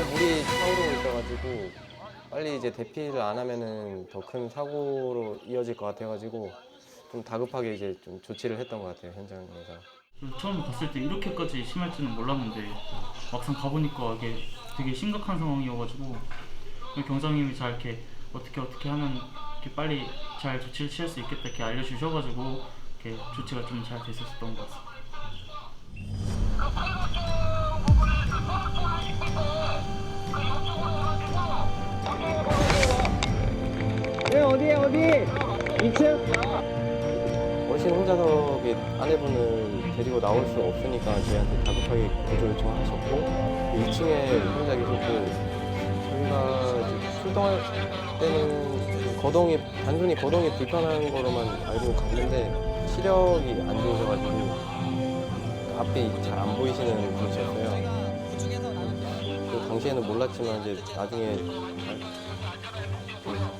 계속 물이 차오르고 있어가지고 빨리 이제 대피를 안 하면은 더 큰 사고로 이어질 것 같아가지고 좀 다급하게 이제 좀 조치를 했던 것 같아요 현장에서. 처음 봤을 때 이렇게까지 심할 줄은 몰랐는데 막상 가보니까 이게 되게 심각한 상황이어가지고 경장님이 잘 이렇게 어떻게 어떻게 하면 이렇게 빨리 잘 조치를 취할 수 있겠다 이렇게 알려주셔가지고 이렇게 조치가 좀 잘 됐었던 것 같습니다. 어르신 혼자서 이렇게 아내분을 데리고 나올 수 없으니까 저희한테 다급하게 구조 요청하셨고 2층에 혼자 계셨고 저희가 이제 출동할 때는 거동이 단순히 거동이 불편한 거로만 알고 갔는데 시력이 안 좋으셔가지고 앞이 잘 안 보이시는 분이셨어요. 그 당시에는 몰랐지만 이제 나중에 잘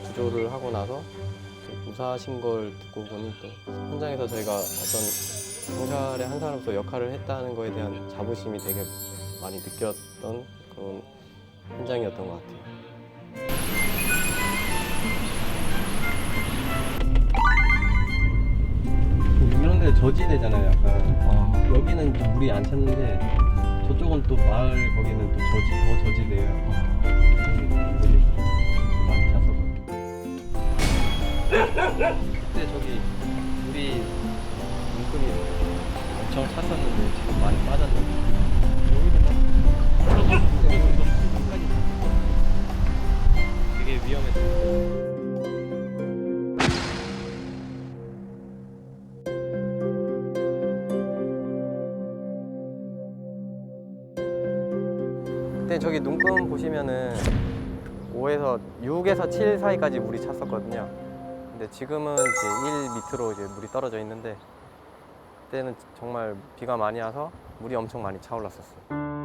구조를 하고 나서 무사하신 걸 듣고 보니 또 현장에서 저희가 어떤 경찰의 한 사람으로서 역할을 했다는 거에 대한 자부심이 되게 많이 느꼈던 그런 현장이었던 것 같아요. 이런 데 저지대잖아요, 약간. 여기는 좀 물이 안 찼는데 저쪽은 또 마을 거기는 또 저지 더 저지대예요. 물이 그때 저기 물이 물금이 엄청 찼었는데 지금 많이 빠졌는데 되게 위험했어요. 그때 저기 눈금 보시면은 5에서 6에서 7 사이까지 물이 찼었거든요. 근데 지금은 이제 1 밑으로 이제 물이 떨어져 있는데 그때는 정말 비가 많이 와서 물이 엄청 많이 차올랐었어요.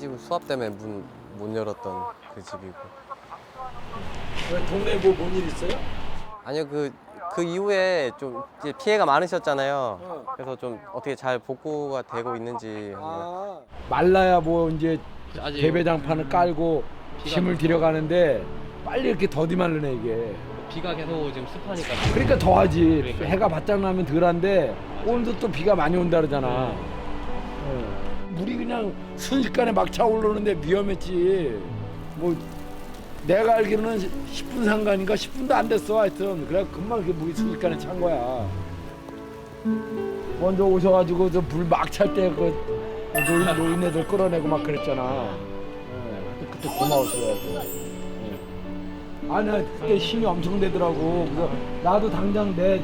집은 수압 때문에 문 못 열었던 그 집이고 왜 동네 뭐뭔 일 있어요? 아니요 그 그 이후에 좀 이제 피해가 많으셨잖아요. 어. 그래서 좀 어떻게 잘 복구가 되고 있는지 한번. 아 말라야 뭐 이제 아직 대배장판을 깔고 힘을 들여가는데 빨리 이렇게 더디 말르네 이게. 비가 계속 지금 습하니까 그러니까 더하지. 그러니까요. 해가 바짝 나면 덜한데 오늘도 또 비가 많이 온다 그러잖아. 어. 물이 그냥 순식간에 막 차오르는데 위험했지. 뭐 내가 알기로는 10분 상관인가 10분도 안 됐어 하여튼 그래 금방 그 물이 순식간에 찬 거야. 먼저 오셔가지고 저불막찰 때그 노인 노인네들 끌어내고 막 그랬잖아. 예, 그때 고마웠어요. 아니 나 그때 힘이 엄청 되더라고. 그래서 나도 당장 내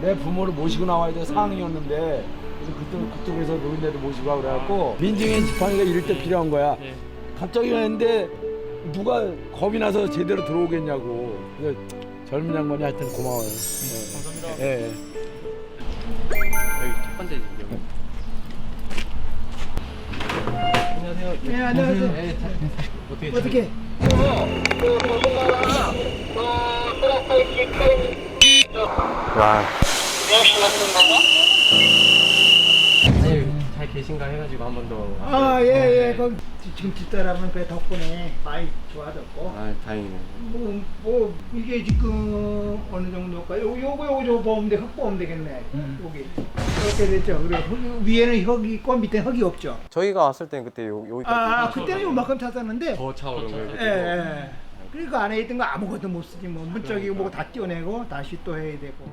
내 부모를 모시고 나와야 될 상황이었는데 그래서 그쪽 그쪽에서 노인네들 모시고 와 그래갖고 민증의 지팡이가 이럴 때 필요한 거야. 네. 갑자기 했는데 누가 겁이 나서 제대로 들어오겠냐고. 그래서 젊은 양반이 하여튼 고마워요. 감사합니다. 예. 예. 여기 첫 번째 집 여기. 안녕하세요. 네, 안녕하세요. 네, 자, 어떻게 어떻게? 와. 계신가 해가지고 한 번 더. 아, 예, 예. 그럼 지금 집사람은 그 덕분에 많이 좋아졌고. 아 다행이네요. 뭐, 뭐, 이게 지금 어느 정도일까요? 요, 요거, 요거, 보면 돼. 흙 보면 되겠네. 여기. 이렇게 됐죠. 그래. 흙, 위에는 흙이 있고 밑에는 흙이 없죠. 저희가 왔을 땐 그때 요 여기까지 아, 아 그때는 요만큼 찼었는데. 더 차오른 거예요. 예, 그때. 예. 그러니까 안에 있던 거 아무것도 못 쓰지. 뭐, 문짝이고 뭐고 다 떼어내고 다시 또 해야 되고.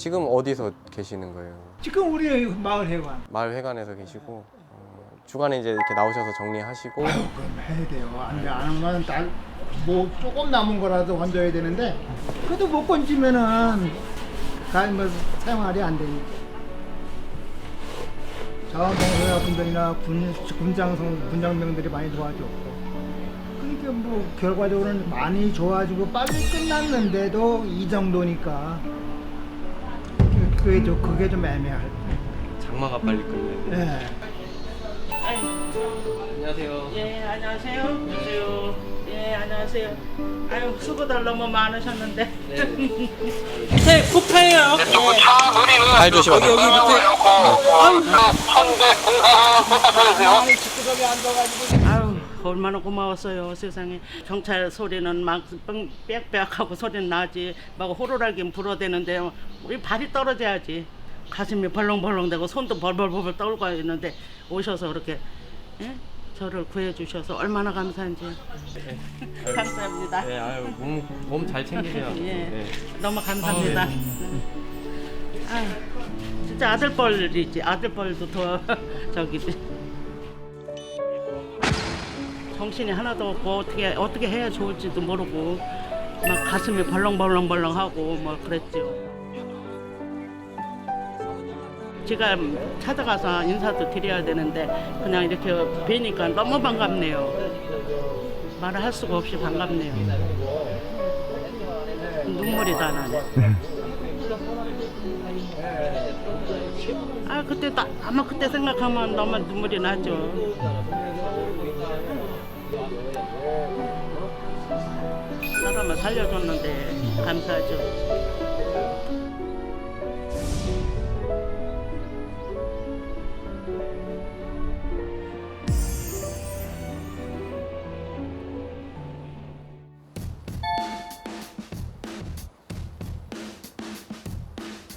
지금 어디서 계시는 거예요? 지금 우리 마을 회관. 마을 회관에서 계시고 어, 주간에 이제 이렇게 나오셔서 정리하시고 아유, 그럼 해야 돼요. 안, 돼. 안 하면 딸뭐 조금 남은 거라도 건져야 되는데 그래도 못 건지면은 가뭐 사용할이 안 되니까 자원봉사자분들이나 군 군장성 군장병들이 많이 도와줬고 그러니까 뭐 결과적으로는 많이 좋아지고 빨리 끝났는데도 이 정도니까 그- 그게 좀 그게 좀 애매할 장마가 빨리 끝내. 예. 안녕하세요. 예, 안녕하세요. 안녕하세요. 예, 안녕하세요. 아유, 수고들 너무 많으셨는데. 밑에 국파예요. 발 조심하세요. 아유, 얼마나 고마웠어요, 세상에. 경찰 소리는 막 뻥- 빽빽하고 소리는 나지. 막 호루라기 불어대는데 우리 발이 떨어져야지. 가슴이 벌렁벌렁대고 손도 벌벌벌벌 떨고 있는데 오셔서 그렇게 예? 저를 구해주셔서 얼마나 감사한지. 감사합니다. 네, 아유 몸몸 잘 챙기세요. 예. 네. 너무 감사합니다. 아, 진짜 아들뻘이지. 아들뻘도 더 저기지. 정신이 하나도 없고 어떻게 어떻게 해야 좋을지도 모르고 막 가슴이 벌렁벌렁벌렁하고 뭐 그랬죠. 제가 찾아가서 인사도 드려야 되는데 그냥 이렇게 뵈니까 너무 반갑네요. 말을 할 수가 없이 반갑네요. 눈물이 다 나네. 아 그때 나, 아마 그때 생각하면 너무 눈물이 나죠. 사람을 살려줬는데 감사하죠.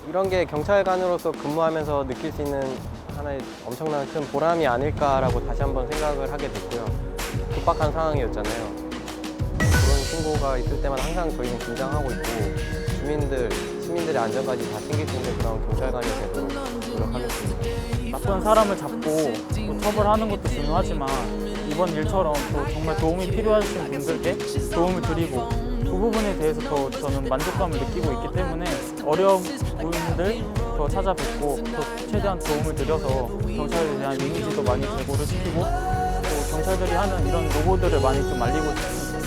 이런 게 경찰관으로서 근무하면서 느낄 수 있는 하나의 엄청난 큰 보람이 아닐까라고 다시 한번 생각을 하게 됐고요. 급박한 상황이었잖아요. 그런 신고가 있을 때마다 항상 저희는 긴장하고 있고 주민들, 시민들의 안전까지 다 챙길 수 있는 그런 경찰관이 되도록 노력하겠습니다. 나쁜 사람을 잡고 또 처벌하는 것도 중요하지만 이번 일처럼 또 정말 도움이 필요하신 분들께 도움을 드리고 그 부분에 대해서 더 저는 만족감을 느끼고 있기 때문에 어려운 분들 더 찾아뵙고 또 최대한 도움을 드려서 경찰에 대한 이미지도 많이 제고를 시키고 또 경찰들이 하는 이런 노고들을 많이 좀 알리고 싶습니다.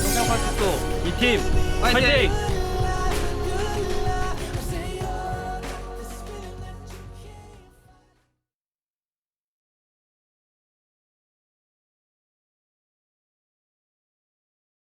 경찰 파트도 이팀 파이팅!